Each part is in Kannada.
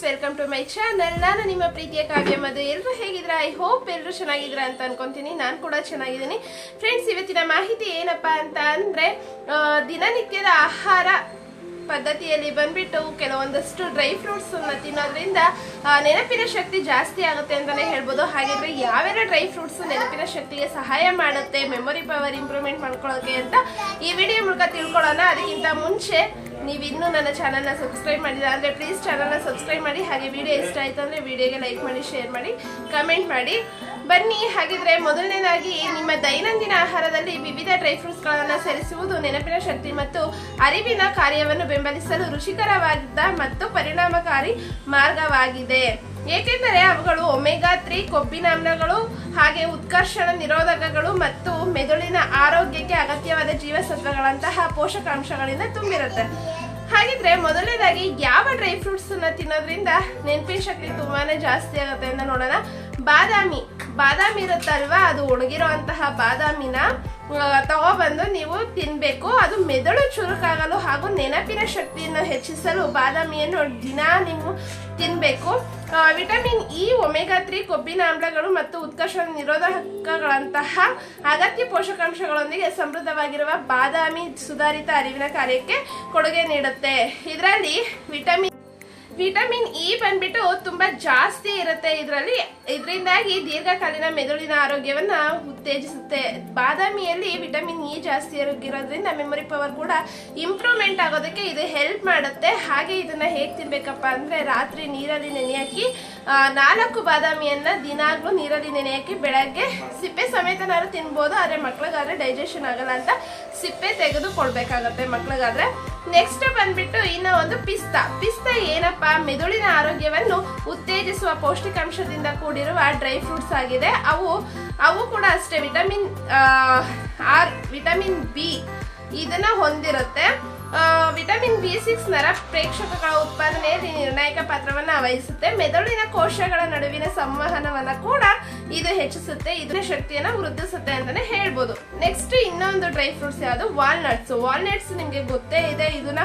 Friends, welcome to my channel. ನಾನು ನಿಮ್ಮ ಪ್ರೀತಿಯ ಕಾವ್ಯ ಮದುವೆ ಎಲ್ಲರೂ ಹೇಗಿದ್ರ ಐ ಹೋಪ್ ಎಲ್ಲರೂ ಚೆನ್ನಾಗಿದ್ರ ಅಂತ ಅನ್ಕೊಂತೀನಿ. ನಾನು ಕೂಡ ಚೆನ್ನಾಗಿದ್ದೀನಿ. ಫ್ರೆಂಡ್ಸ್, ಇವತ್ತಿನ ಮಾಹಿತಿ ಏನಪ್ಪ ಅಂತ ಅಂದರೆ ದಿನನಿತ್ಯದ ಆಹಾರ ಪದ್ಧತಿಯಲ್ಲಿ ಬಂದ್ಬಿಟ್ಟು ಕೆಲವೊಂದಷ್ಟು ಡ್ರೈ ಫ್ರೂಟ್ಸನ್ನು ತಿನ್ನೋದ್ರಿಂದ ನೆನಪಿನ ಶಕ್ತಿ ಜಾಸ್ತಿ ಆಗುತ್ತೆ ಅಂತಲೇ ಹೇಳ್ಬೋದು. ಹಾಗಿದ್ರೆ ಯಾವೆಲ್ಲ ಡ್ರೈ ಫ್ರೂಟ್ಸ್ ನೆನಪಿನ ಶಕ್ತಿಗೆ ಸಹಾಯ ಮಾಡುತ್ತೆ, ಮೆಮೊರಿ ಪವರ್ ಇಂಪ್ರೂವ್ಮೆಂಟ್ ಮಾಡ್ಕೊಳ್ಳೋಕೆ ಅಂತ ಈ ವಿಡಿಯೋ ಮೂಲಕ ತಿಳ್ಕೊಳ್ಳೋಣ. ಅದಕ್ಕಿಂತ ಮುಂಚೆ ನೀವು ಇನ್ನೂ ನನ್ನ ಚಾನಲ್ನ ಸಬ್ಸ್ಕ್ರೈಬ್ ಮಾಡಿಲ್ಲ ಅಂದರೆ ಪ್ಲೀಸ್ ಚಾನಲ್ನ ಸಬ್ಸ್ಕ್ರೈಬ್ ಮಾಡಿ. ಹಾಗೆ ವಿಡಿಯೋ ಇಷ್ಟ ಆಯಿತು ಅಂದರೆ ವಿಡಿಯೋಗೆ ಲೈಕ್ ಮಾಡಿ ಶೇರ್ ಮಾಡಿ ಕಮೆಂಟ್ ಮಾಡಿ. ಬನ್ನಿ, ಹಾಗಿದ್ರೆ ಮೊದಲನೇದಾಗಿ ನಿಮ್ಮ ದೈನಂದಿನ ಆಹಾರದಲ್ಲಿ ವಿವಿಧ ಡ್ರೈ ಫ್ರೂಟ್ಸ್ಗಳನ್ನು ಸೇರಿಸುವುದು ನೆನಪಿನ ಶಕ್ತಿ ಮತ್ತು ಅರಿವಿನ ಕಾರ್ಯವನ್ನು ಬೆಂಬಲಿಸಲು ರುಚಿಕರವಾದ ಮತ್ತು ಪರಿಣಾಮಕಾರಿ ಮಾರ್ಗವಾಗಿದೆ. ಏಕೆಂದರೆ ಅವುಗಳು ಒಮೆಗಾ ತ್ರೀ ಕೊಬ್ಬಿನಾಮ್ಲಗಳು, ಹಾಗೆ ಉತ್ಕರ್ಷಣ ನಿರೋಧಕಗಳು ಮತ್ತು ಮೆದುಳಿನ ಆರೋಗ್ಯಕ್ಕೆ ಅಗತ್ಯವಾದ ಜೀವಸತ್ವಗಳಂತಹ ಪೋಷಕಾಂಶಗಳಿಂದ ತುಂಬಿರುತ್ತೆ. ಹಾಗಿದ್ರೆ ಮೊದಲನೇದಾಗಿ ಯಾವ ಡ್ರೈ ಫ್ರೂಟ್ಸ್ ಅನ್ನ ತಿನ್ನೋದ್ರಿಂದ ನೆನಪಿನ ಶಕ್ತಿ ತುಂಬಾನೇ ಜಾಸ್ತಿ ಆಗುತ್ತೆ ಅಂತ ನೋಡೋಣ. ಬಾದಾಮಿ. ಬಾದಾಮಿ ಇರುತ್ತಲ್ವಾ? ಅದು ಒಣಗಿರುವಂತಹ ಬಾದಾಮಿನ ತಗೊಬಂದು ನೀವು ತಿನ್ಬೇಕು. ಅದು ಮೆದುಳು ಚುರುಕಾಗಲು ಹಾಗೂ ನೆನಪಿನ ಶಕ್ತಿಯನ್ನು ಹೆಚ್ಚಿಸಲು ಬಾದಾಮಿಯನ್ನು ದಿನ ನೀವು ತಿನ್ಬೇಕು. ವಿಟಮಿನ್ ಇ, ಒಮೆಗಾ ತ್ರೀ, ಕೊಬ್ಬಿನ ಆಮ್ಲಗಳು ಮತ್ತು ಉತ್ಕರ್ಷ ನಿರೋಧಕಗಳಂತಹ ಅಗತ್ಯ ಪೋಷಕಾಂಶಗಳೊಂದಿಗೆ ಸಮೃದ್ಧವಾಗಿರುವ ಬಾದಾಮಿ ಸುಧಾರಿತ ಅರಿವಿನ ಕಾರ್ಯಕ್ಕೆ ಕೊಡುಗೆ ನೀಡುತ್ತೆ. ಇದರಲ್ಲಿ ವಿಟಮಿನ್ ವಿಟಮಿನ್ ಇ ಬಂದ್ಬಿಟ್ಟು ತುಂಬಾ ಜಾಸ್ತಿ ಇರುತ್ತೆ ಇದರಲ್ಲಿ. ಇದರಿಂದಾಗಿ ದೀರ್ಘಕಾಲೀನ ಮೆದುಳಿನ ಆರೋಗ್ಯವನ್ನ ಉತ್ತೇಜಿಸುತ್ತೆ. ಬಾದಾಮಿಯಲ್ಲಿ ವಿಟಮಿನ್ ಇ ಜಾಸ್ತಿ ಇರೋದ್ರಿಂದ ಮೆಮೊರಿ ಪವರ್ ಕೂಡ ಇಂಪ್ರೂವ್ಮೆಂಟ್ ಆಗೋದಕ್ಕೆ ಇದು ಹೆಲ್ಪ್ ಮಾಡುತ್ತೆ. ಹಾಗೆ ಇದನ್ನ ಹೇಗೆ ತಿನ್ಬೇಕಪ್ಪ ಅಂದ್ರೆ ರಾತ್ರಿ ನೀರಲ್ಲಿ ನೆನೆಯಾಕಿ ನಾಲ್ಕು ಬಾದಾಮಿಯನ್ನ ದಿನಾಗ್ಲೂ ನೀರಲ್ಲಿ ನೆನೆಯಾಕಿ ಬೆಳಗ್ಗೆ ಸಿಪ್ಪೆ ಸಮೇತನಾದ್ರು ತಿನ್ಬೋದು, ಆದ್ರೆ ಮಕ್ಳಿಗಾದ್ರೆ ಡೈಜೆಷನ್ ಆಗಲ್ಲ ಅಂತ ಸಿಪ್ಪೆ ತೆಗೆದು ಕೊಡ್ಬೇಕಾಗತ್ತೆ ಮಕ್ಳಿಗಾದ್ರೆ. ನೆಕ್ಸ್ಟ್ ಬಂದ್ಬಿಟ್ಟು ಇನ್ನ ಒಂದು ಪಿಸ್ತಾ. ಪಿಸ್ತಾ ಏನಪ್ಪ? ಮೆದುಳಿನ ಆರೋಗ್ಯವನ್ನು ಉತ್ತೇಜಿಸುವ ಪೌಷ್ಟಿಕಾಂಶದಿಂದ ಕೂಡಿರುವ ಡ್ರೈ ಫ್ರೂಟ್ಸ್ ಆಗಿದೆ. ಅವು ಅವು ಕೂಡ ಅಷ್ಟೇ. ವಿಟಮಿನ್ ಆರ್, ವಿಟಮಿನ್ ಬಿ ಇದನ್ನ ಹೊಂದಿರುತ್ತೆ. ವಿಟಮಿನ್ ಬಿ ಸಿಕ್ಸ್ ನರ ಪ್ರೇಕ್ಷಕಗಳ ಉತ್ಪಾದನೆಯಲ್ಲಿ ನಿರ್ಣಾಯಕ ಪಾತ್ರವನ್ನು ವಹಿಸುತ್ತೆ. ಮೆದುಳಿನ ಕೋಶಗಳ ನಡುವಿನ ಸಂವಹನವನ್ನು ಕೂಡ ಇದು ಹೆಚ್ಚಿಸುತ್ತೆ. ಇದರ ಶಕ್ತಿಯನ್ನು ವೃದ್ಧಿಸುತ್ತೆ ಅಂತಾನೆ ಹೇಳ್ಬೋದು. ನೆಕ್ಸ್ಟ್ ಇನ್ನೊಂದು ಡ್ರೈ ಫ್ರೂಟ್ಸ್ ಯಾವುದು? ವಾಲ್ನಟ್ಸ್ ವಾಲ್ನಟ್ಸ್ ನಿಮಗೆ ಗೊತ್ತೇ ಇದೆ. ಇದನ್ನ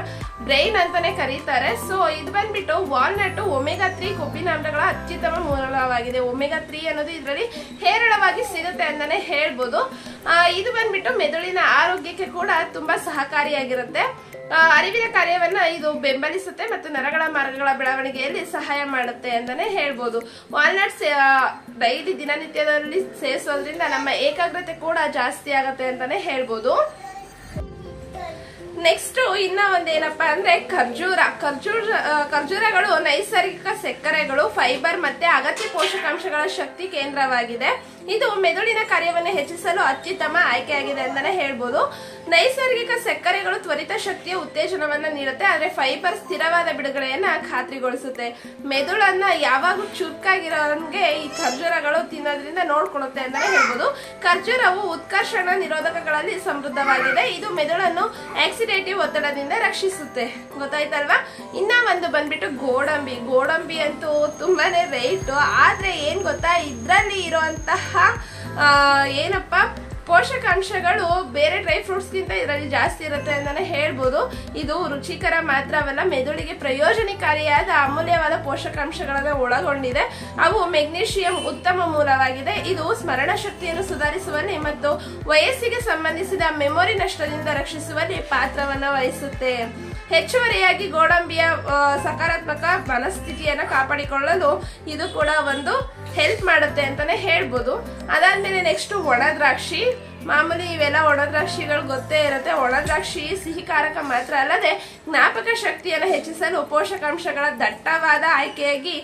ಬ್ರೈನ್ ಅಂತಾನೆ ಕರೀತಾರೆ. ಸೊ ಇದು ಬಂದ್ಬಿಟ್ಟು ವಾಲ್ನಟ್ ಒಮೆಗಾ ತ್ರೀ ಕೊಬ್ಬಿನಾಮ್ಲಗಳ ಅತ್ಯುತ್ತಮ ಮೂಲವಾಗಿದೆ. ಒಮೆಗಾ ತ್ರೀ ಅನ್ನೋದು ಇದರಲ್ಲಿ ಹೇರಳವಾಗಿ ಸಿಗುತ್ತೆ ಅಂತಾನೆ ಹೇಳ್ಬೋದು. ಇದು ಬಂದ್ಬಿಟ್ಟು ಮೆದುಳಿನ ಆರೋಗ್ಯಕ್ಕೆ ಕೂಡ ತುಂಬಾ ಸಹಕಾರಿಯಾಗಿರುತ್ತೆ. ಅರಿವಿನ ಕಾರ್ಯವನ್ನ ಇದು ಬೆಂಬಲಿಸುತ್ತೆ ಮತ್ತು ನರಗಳ ಮಾರ್ಗಗಳ ಬೆಳವಣಿಗೆಯಲ್ಲಿ ಸಹಾಯ ಮಾಡುತ್ತೆ ಅಂತಾನೆ ಹೇಳ್ಬೋದು. ವಾಲ್ನಟ್ಸ್ ಡೈಲಿ ದಿನನಿತ್ಯದಲ್ಲಿ ಸೇವಿಸೋದ್ರಿಂದ ನಮ್ಮ ಏಕಾಗ್ರತೆ ಕೂಡ ಜಾಸ್ತಿ ಆಗುತ್ತೆ ಅಂತಾನೆ ಹೇಳ್ಬೋದು. ನೆಕ್ಸ್ಟ್ ಇನ್ನ ಒಂದೇನಪ್ಪ ಅಂದ್ರೆ ಖರ್ಜೂರ. ಖರ್ಜೂರ ಖರ್ಜೂರಗಳು ನೈಸರ್ಗಿಕ ಸಕ್ಕರೆಗಳು ಫೈಬರ್ ಮತ್ತೆ ಅಗತ್ಯ ಪೋಷಕಾಂಶಗಳ ಶಕ್ತಿ ಕೇಂದ್ರವಾಗಿದೆ. ಇದು ಮೆದುಳಿನ ಕಾರ್ಯವನ್ನು ಹೆಚ್ಚಿಸಲು ಅತ್ಯುತ್ತಮ ಆಯ್ಕೆಯಾಗಿದೆ ಅಂತಾನೆ ಹೇಳ್ಬೋದು. ನೈಸರ್ಗಿಕ ಸಕ್ಕರೆಗಳು ತ್ವರಿತ ಶಕ್ತಿಯ ಉತ್ತೇಜನವನ್ನ ನೀಡುತ್ತೆ, ಆದ್ರೆ ಫೈಬರ್ ಸ್ಥಿರವಾದ ಬಿಡುಗಡೆಯನ್ನ ಖಾತ್ರಿಗೊಳಿಸುತ್ತೆ. ಮೆದುಳನ್ನ ಯಾವಾಗೂ ಚುರುಕಾಗಿರೋನ್ಗೆ ಈ ಖರ್ಜೂರಗಳು ತಿನ್ನೋದ್ರಿಂದ ನೋಡ್ಕೊಳುತ್ತೆ ಅಂತಾನೆ ಹೇಳ್ಬೋದು. ಖರ್ಜೂರವು ಉತ್ಕರ್ಷಣ ನಿರೋಧಕಗಳಲ್ಲಿ ಸಮೃದ್ಧವಾಗಿದೆ. ಇದು ಮೆದುಳನ್ನು ಆಕ್ಸಿಡೇಟಿವ್ ಒತ್ತಡದಿಂದ ರಕ್ಷಿಸುತ್ತೆ. ಗೊತ್ತಾಯ್ತಲ್ವಾ? ಇನ್ನ ಒಂದು ಬಂದ್ಬಿಟ್ಟು ಗೋಡಂಬಿ. ಗೋಡಂಬಿ ಅಂತೂ ತುಂಬಾನೇ ರೇಟು ಆದ್ರೆ ಏನ್ ಗೊತ್ತಾ? ಇದ್ರಲ್ಲಿ ಇರುವಂತಹ ಏನಪ್ಪ ಏನಪ್ಪಾ? ಪೋಷಕಾಂಶಗಳು ಬೇರೆ ಡ್ರೈ ಫ್ರೂಟ್ಸ್ಗಿಂತ ಇದರಲ್ಲಿ ಜಾಸ್ತಿ ಇರುತ್ತೆ ಅಂತಾನೆ ಹೇಳ್ಬೋದು. ಇದು ರುಚಿಕರ ಮಾತ್ರವಲ್ಲ, ಮೆದುಳಿಗೆ ಪ್ರಯೋಜನಕಾರಿಯಾದ ಅಮೂಲ್ಯವಾದ ಪೋಷಕಾಂಶಗಳನ್ನು ಒಳಗೊಂಡಿದೆ. ಅವು ಮೆಗ್ನೀಷಿಯಂ ಉತ್ತಮ ಮೂಲವಾಗಿದೆ. ಇದು ಸ್ಮರಣ ಶಕ್ತಿಯನ್ನು ಸುಧಾರಿಸುವಲ್ಲಿ ಮತ್ತು ವಯಸ್ಸಿಗೆ ಸಂಬಂಧಿಸಿದ ಮೆಮೊರಿ ನಷ್ಟದಿಂದ ರಕ್ಷಿಸುವಲ್ಲಿ ಪಾತ್ರವನ್ನು ವಹಿಸುತ್ತೆ. ಹೆಚ್ಚುವರಿಯಾಗಿ ಗೋಡಂಬಿಯ ಸಕಾರಾತ್ಮಕ ಮನಸ್ಥಿತಿಯನ್ನು ಕಾಪಾಡಿಕೊಳ್ಳಲು ಇದು ಕೂಡ ಒಂದು ಹೆಲ್ಪ್ ಮಾಡುತ್ತೆ ಅಂತಲೇ ಹೇಳ್ಬೋದು. ಅದಾದಮೇಲೆ ನೆಕ್ಸ್ಟು ಒಣ ದ್ರಾಕ್ಷಿ ಮಾಮೂಲಿ ಇವೆಲ್ಲ ಒಣ ದ್ರಾಕ್ಷಿಗಳು ಗೊತ್ತೇ ಇರುತ್ತೆ. ಒಣ ದ್ರಾಕ್ಷಿ ಸಿಹಿಕಾರಕ ಮಾತ್ರ ಅಲ್ಲದೆ ಜ್ಞಾಪಕ ಶಕ್ತಿಯನ್ನು ಹೆಚ್ಚಿಸಲು ಪೋಷಕಾಂಶಗಳ ದಟ್ಟವಾದ ಆಯ್ಕೆಯಾಗಿ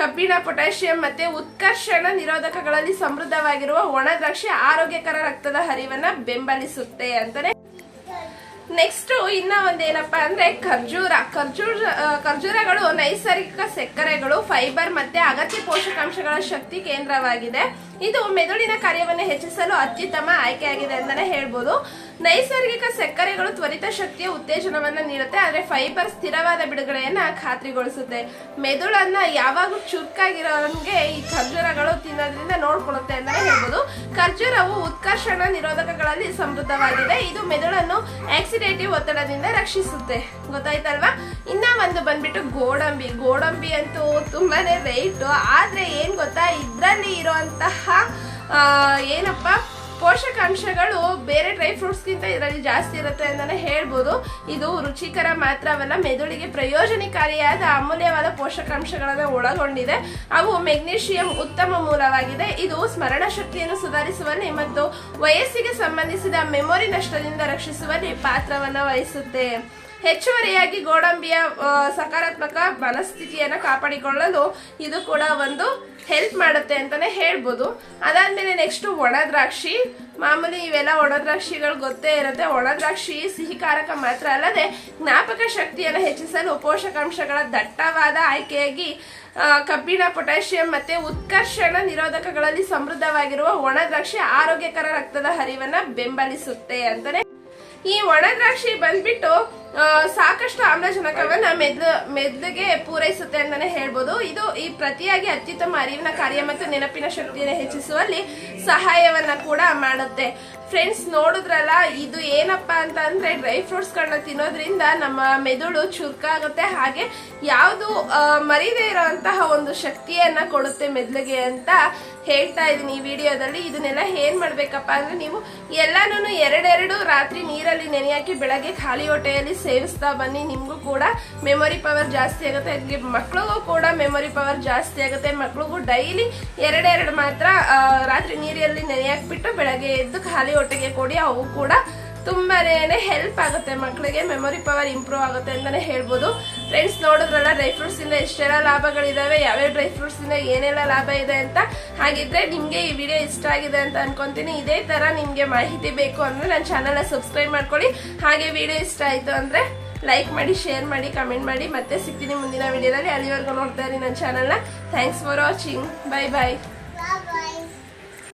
ಕಬ್ಬಿಣ, ಪೊಟ್ಯಾಷಿಯಂ ಮತ್ತು ಉತ್ಕರ್ಷಣ ನಿರೋಧಕಗಳಲ್ಲಿ ಸಮೃದ್ಧವಾಗಿರುವ ಒಣ ದ್ರಾಕ್ಷಿ ಆರೋಗ್ಯಕರ ರಕ್ತದ ಹರಿವನ್ನು ಬೆಂಬಲಿಸುತ್ತೆ ಅಂತಾನೆ ನೆಕ್ಸ್ಟ್ ಇನ್ನ ಒಂದೇನಪ್ಪಾ ಅಂದ್ರೆ ಖರ್ಜೂರ. ಖರ್ಜೂರ ಖರ್ಜೂರಗಳು ನೈಸರ್ಗಿಕ ಸಕ್ಕರೆಗಳು ಫೈಬರ್ ಮತ್ತೆ ಅಗತ್ಯ ಪೋಷಕಾಂಶಗಳ ಶಕ್ತಿ ಕೇಂದ್ರವಾಗಿದೆ. ಇದು ಮೆದುಳಿನ ಕಾರ್ಯವನ್ನು ಹೆಚ್ಚಿಸಲು ಅತ್ಯುತ್ತಮ ಆಯ್ಕೆಯಾಗಿದೆ ಅಂತಾನೆ ಹೇಳ್ಬೋದು. ನೈಸರ್ಗಿಕ ಸಕ್ಕರೆಗಳು ತ್ವರಿತ ಶಕ್ತಿಯ ಉತ್ತೇಜನವನ್ನ ನೀಡುತ್ತೆ, ಆದ್ರೆ ಫೈಬರ್ ಸ್ಥಿರವಾದ ಬಿಡುಗಡೆಯನ್ನ ಖಾತ್ರಿಗೊಳಿಸುತ್ತೆ. ಮೆದುಳನ್ನ ಯಾವಾಗೂ ಚುರುಕಾಗಿರೋನ್ಗೆ ಈ ಖರ್ಜೂರಗಳು ತಿನ್ನೋದ್ರಿಂದ ನೋಡ್ಕೊಳುತ್ತೆ ಅಂತಾನೆ ಹೇಳ್ಬೋದು. ಖರ್ಜೂರವು ಉತ್ಕರ್ಷಣ ನಿರೋಧಕಗಳಲ್ಲಿ ಸಮೃದ್ಧವಾಗಿದೆ. ಇದು ಮೆದುಳನ್ನು ಆಕ್ಸಿಡೇಟಿವ್ ಒತ್ತಡದಿಂದ ರಕ್ಷಿಸುತ್ತೆ. ಗೊತ್ತಾಯ್ತಲ್ವಾ? ಇನ್ನ ಒಂದು ಬಂದ್ಬಿಟ್ಟು ಗೋಡಂಬಿ. ಗೋಡಂಬಿ ಅಂತೂ ತುಂಬಾನೇ ರೇಟ್ ಆದ್ರೆ ಏನ್ ಗೊತ್ತಾ? ಇದ್ರಲ್ಲಿ ಇರುವಂತಹ ಏನಪ್ಪ? ಪೋಷಕಾಂಶಗಳು ಬೇರೆ ಡ್ರೈ ಫ್ರೂಟ್ಸ್ಗಿಂತ ಇದರಲ್ಲಿ ಜಾಸ್ತಿ ಇರುತ್ತೆ ಅಂತಾನೆ ಹೇಳ್ಬೋದು. ಇದು ರುಚಿಕರ ಮಾತ್ರವಲ್ಲ, ಮೆದುಳಿಗೆ ಪ್ರಯೋಜನಕಾರಿಯಾದ ಅಮೂಲ್ಯವಾದ ಪೋಷಕಾಂಶಗಳನ್ನು ಒಳಗೊಂಡಿದೆ. ಅವು ಮೆಗ್ನೀಷಿಯಂ ಉತ್ತಮ ಮೂಲವಾಗಿದೆ. ಇದು ಸ್ಮರಣ ಶಕ್ತಿಯನ್ನು ಸುಧಾರಿಸುವಲ್ಲಿ ಮತ್ತು ವಯಸ್ಸಿಗೆ ಸಂಬಂಧಿಸಿದ ಮೆಮೊರಿ ನಷ್ಟದಿಂದ ರಕ್ಷಿಸುವಲ್ಲಿ ಪಾತ್ರವನ್ನು ವಹಿಸುತ್ತೆ. ಹೆಚ್ಚುವರಿಯಾಗಿ ಗೋಡಂಬಿಯ ಸಕಾರಾತ್ಮಕ ಮನಸ್ಥಿತಿಯನ್ನು ಕಾಪಾಡಿಕೊಳ್ಳಲು ಇದು ಕೂಡ ಒಂದು ಹೆಲ್ಪ್ ಮಾಡುತ್ತೆ ಅಂತಲೇ ಹೇಳ್ಬೋದು. ಅದಾದಮೇಲೆ ನೆಕ್ಸ್ಟು ಒಣ ದ್ರಾಕ್ಷಿ ಮಾಮೂಲಿ ಇವೆಲ್ಲ ಒಣ ದ್ರಾಕ್ಷಿಗಳು ಗೊತ್ತೇ ಇರುತ್ತೆ. ಒಣ ದ್ರಾಕ್ಷಿ ಸಿಹಿಕಾರಕ ಮಾತ್ರ ಅಲ್ಲದೆ ಜ್ಞಾಪಕ ಶಕ್ತಿಯನ್ನು ಹೆಚ್ಚಿಸಲು ಪೋಷಕಾಂಶಗಳ ದಟ್ಟವಾದ ಆಯ್ಕೆಯಾಗಿ ಕಬ್ಬಿಣ, ಪೊಟ್ಯಾಷಿಯಂ ಮತ್ತು ಉತ್ಕರ್ಷಣ ನಿರೋಧಕಗಳಲ್ಲಿ ಸಮೃದ್ಧವಾಗಿರುವ ಒಣ ದ್ರಾಕ್ಷಿ ಆರೋಗ್ಯಕರ ರಕ್ತದ ಹರಿವನ್ನು ಬೆಂಬಲಿಸುತ್ತೆ ಅಂತಾನೆ ಈ ಒಣ ದ್ರಾಕ್ಷಿ ಬಂದ್ಬಿಟ್ಟು ಸಾಕಷ್ಟು ಆಮ್ಲಜನಕವನ್ನ ಮೆದ್ಲ ಮೆದ್ಲಿಗೆ ಪೂರೈಸುತ್ತೆ ಅಂತಾನೆ ಹೇಳ್ಬೋದು. ಇದು ಈ ಪ್ರತಿಯಾಗಿ ಅತ್ಯುತ್ತಮ ಅರಿವಿನ ಕಾರ್ಯ ಮತ್ತು ನೆನಪಿನ ಶಕ್ತಿಯನ್ನು ಹೆಚ್ಚಿಸುವಲ್ಲಿ ಸಹಾಯವನ್ನ ಕೂಡ ಮಾಡುತ್ತೆ. ಫ್ರೆಂಡ್ಸ್ ನೋಡಿದ್ರಲ್ಲ, ಇದು ಏನಪ್ಪ ಅಂತ ಅಂದ್ರೆ ಡ್ರೈ ಫ್ರೂಟ್ಸ್ ಗಳನ್ನ ತಿನ್ನೋದ್ರಿಂದ ನಮ್ಮ ಮೆದುಳು ಚುರುಕಾಗುತ್ತೆ. ಹಾಗೆ ಯಾವುದು ಮರಿದೇ ಇರೋಂತಹ ಒಂದು ಶಕ್ತಿಯನ್ನ ಕೊಡುತ್ತೆ ಮೆದುಳಿಗೆ ಅಂತ ಹೇಳ್ತಾ ಇದೀನಿ ಈ ವಿಡಿಯೋದಲ್ಲಿ. ಇದನ್ನೆಲ್ಲ ಏನ್ ಮಾಡ್ಬೇಕಪ್ಪ ಅಂದ್ರೆ ನೀವು ಎಲ್ಲಾನು ಎರಡೆರಡು ರಾತ್ರಿ ನೀರಲ್ಲಿ ನೆನೆಯಾಕಿ ಬೆಳಗ್ಗೆ ಖಾಲಿ ಹೊಟ್ಟೆಯಲ್ಲಿ ಸೇವಿಸ್ತಾ ಬನ್ನಿ. ನಿಮಗೂ ಕೂಡ ಮೆಮೊರಿ ಪವರ್ ಜಾಸ್ತಿ ಆಗುತ್ತೆ. ಹಾಗೆ ಮಕ್ಳಿಗೂ ಕೂಡ ಮೆಮೊರಿ ಪವರ್ ಜಾಸ್ತಿ ಆಗುತ್ತೆ. ಮಕ್ಳಿಗೂ ಡೈಲಿ ಎರಡೆರಡು ಮಾತ್ರ ರಾತ್ರಿ ನೀರಲ್ಲಿ ನೆನೆಯಾಕ್ಬಿಟ್ಟು ಬೆಳಗ್ಗೆ ಎದ್ದು ಖಾಲಿ ಹೊಟ್ಟೆಗೆ ಕೊಡಿ, ಅವು ಕೂಡ ತುಂಬಾನೇ ಹೆಲ್ಪ್ ಆಗುತ್ತೆ ಮಕ್ಕಳಿಗೆ ಮೆಮೊರಿ ಪವರ್ ಇಂಪ್ರೂವ್ ಆಗುತ್ತೆ ಅಂತಾನೆ ಹೇಳ್ಬೋದು. ಫ್ರೆಂಡ್ಸ್ ನೋಡಿದ್ರಲ್ಲ ಡ್ರೈ ಫ್ರೂಟ್ಸ್ ಇಂದ ಎಷ್ಟೆಲ್ಲ ಲಾಭಗಳಿದಾವೆ, ಯಾವ್ಯಾವ ಡ್ರೈ ಫ್ರೂಟ್ಸ್ ಇಂದ ಏನೆಲ್ಲ ಲಾಭ ಇದೆ ಅಂತ. ಹಾಗಿದ್ರೆ ನಿಮಗೆ ಈ ವಿಡಿಯೋ ಇಷ್ಟ ಆಗಿದೆ ಅಂತ ಅನ್ಕೊಂತೀನಿ. ಇದೇ ತರ ನಿಮಗೆ ಮಾಹಿತಿ ಬೇಕು ಅಂದ್ರೆ ನನ್ನ ಚಾನಲ್ನ ಸಬ್ಸ್ಕ್ರೈಬ್ ಮಾಡ್ಕೊಳ್ಳಿ. ಹಾಗೆ ವಿಡಿಯೋ ಇಷ್ಟ ಆಯ್ತು ಅಂದ್ರೆ ಲೈಕ್ ಮಾಡಿ ಶೇರ್ ಮಾಡಿ ಕಮೆಂಟ್ ಮಾಡಿ. ಮತ್ತೆ ಸಿಗ್ತೀನಿ ಮುಂದಿನ ವಿಡಿಯೋದಲ್ಲಿ ಅಲ್ಲಿವರೆಗೂ ನೋಡ್ತಾ ಇರಿ ನನ್ನ ಚಾನಲ್ನ thanks for watching bye bye